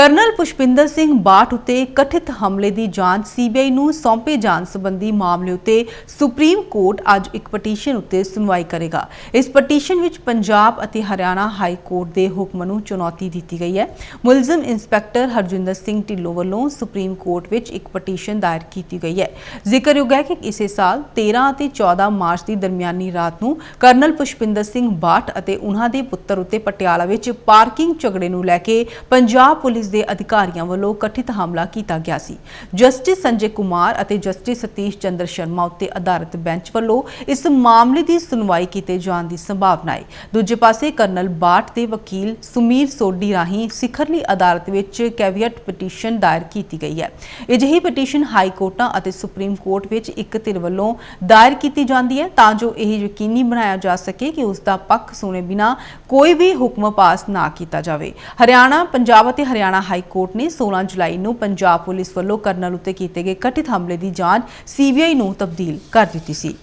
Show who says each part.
Speaker 1: Colonel Pushpinder Singh Bath ਉਤੇ ਕਥਿਤ ਹਮਲੇ ਦੀ ਜਾਂਚ ਸੀਬੀਆਈ ਨੂੰ ਸੌਂਪੇ ਜਾਣ ਸੰਬੰਧੀ ਮਾਮਲੇ ਉਤੇ ਸੁਪਰੀਮ ਕੋਰਟ ਅੱਜ ਇੱਕ ਪਟੀਸ਼ਨ ਉਤੇ ਸੁਣਵਾਈ ਕਰੇਗਾ। ਇਸ ਪਟੀਸ਼ਨ ਵਿੱਚ ਪੰਜਾਬ ਅਤੇ ਹਰਿਆਣਾ ਹਾਈ ਕੋਰਟ ਦੇ ਹੁਕਮ ਨੂੰ ਚੁਣੌਤੀ ਦਿੱਤੀ ਗਈ ਹੈ। ਮੁਲਜ਼ਮ ਇੰਸਪੈਕਟਰ ਹਰਜਿੰਦਰ ਸਿੰਘ ਢਿੱਲੋਂ ਵੱਲੋਂ ਸੁਪਰੀਮ ਕੋਰਟ ਵਿੱਚ ਇੱਕ ਪਟੀਸ਼ਨ ਦਾਇਰ ਕੀਤੀ ਗਈ ਹੈ। ਜ਼ਿਕਰਯੋਗ ਹੈ ਕਿ ਇਸੇ ਸਾਲ 13 ਅਤੇ 14 ਮਾਰਚ ਦੀ ਦਰਮਿਆਨੀ ਰਾਤ ਨੂੰ ਕਰਨਲ ਪੁਸ਼ਪਿੰਦਰ ਸਿੰਘ ਬਾਠ ਅਤੇ ਉਨ੍ਹਾਂ ਦੇ ਪੁੱਤਰ ਉਤੇ ਪਟਿਆਲਾ ਵਿੱਚ ਪਾਰਕਿੰਗ ਝਗੜੇ ਨੂੰ ਲੈ ਕੇ ਪੰਜਾਬ ਪੁਲਿਸ ਦੇ ਅਧਿਕਾਰੀਆਂ ਵੱਲੋਂ ਕਥਿਤ ਹਮਲਾ ਕੀਤਾ ਗਿਆ ਸੀ। ਜਸਟਿਸ ਸੰਜੇ ਕੁਮਾਰ ਅਤੇ ਜਸਟਿਸ ਸਤੀਸ਼ ਚੰਦਰ ਸ਼ਰਮਾ ਉੱਤੇ ਆਧਾਰਿਤ ਬੈਂਚ ਵੱਲੋਂ ਇਸ ਮਾਮਲੇ ਦੀ ਸੁਣਵਾਈ ਕੀਤੇ ਜਾਣ ਦੀ ਸੰਭਾਵਨਾ ਹੈ। ਦੂਜੇ ਪਾਸੇ ਕਰਨਲ ਬਾਠ ਦੇ ਵਕੀਲ ਸੁਮੀਰ ਸੋਢੀ ਰਾਹੀਂ ਸਿਖਰਲੀ ਅਦਾਲਤ ਵਿੱਚ ਕੈਵੀਅਟ ਪਟੀਸ਼ਨ ਦਾਇਰ ਕੀਤੀ ਗਈ ਹੈ। ਅਜਿਹੀ ਪਟੀਸ਼ਨ ਹਾਈ ਕੋਰਟਾਂ ਅਤੇ ਸੁਪਰੀਮ ਕੋਰਟ ਵਿੱਚ ਇੱਕ ਧਿਰ ਵੱਲੋਂ ਦਾਇਰ ਕੀਤੀ ਜਾਂਦੀ ਹੈ ਤਾਂ ਜੋ ਇਹ ਯਕੀਨੀ ਬਣਾਇਆ ਜਾ ਸਕੇ ਕਿ ਉਸ ਦਾ ਪੱਖ ਸੁਣੇ ਬਿਨਾ ਕੋਈ ਵੀ ਹੁਕਮ ਪਾਸ ਨਾ ਕੀਤਾ ਜਾਵੇ। ਹਰਿਆਣਾ, ਪੰਜਾਬ ਅਤੇ ਹਰਿਆਣਾ ਹਰਿਆਣਾ ਹਾਈ ਕੋਰਟ ਨੇ 16 ਜੁਲਾਈ ਨੂੰ ਪੰਜਾਬ ਪੁਲਿਸ ਵੱਲੋਂ ਕਰਨਲ ਉੱਤੇ ਕੀਤੇ ਗਏ ਕਥਿਤ ਹਮਲੇ ਦੀ ਜਾਂਚ ਸੀਬੀਆਈ ਨੂੰ ਤਬਦੀਲ ਕਰ ਦਿੱਤੀ ਸੀ।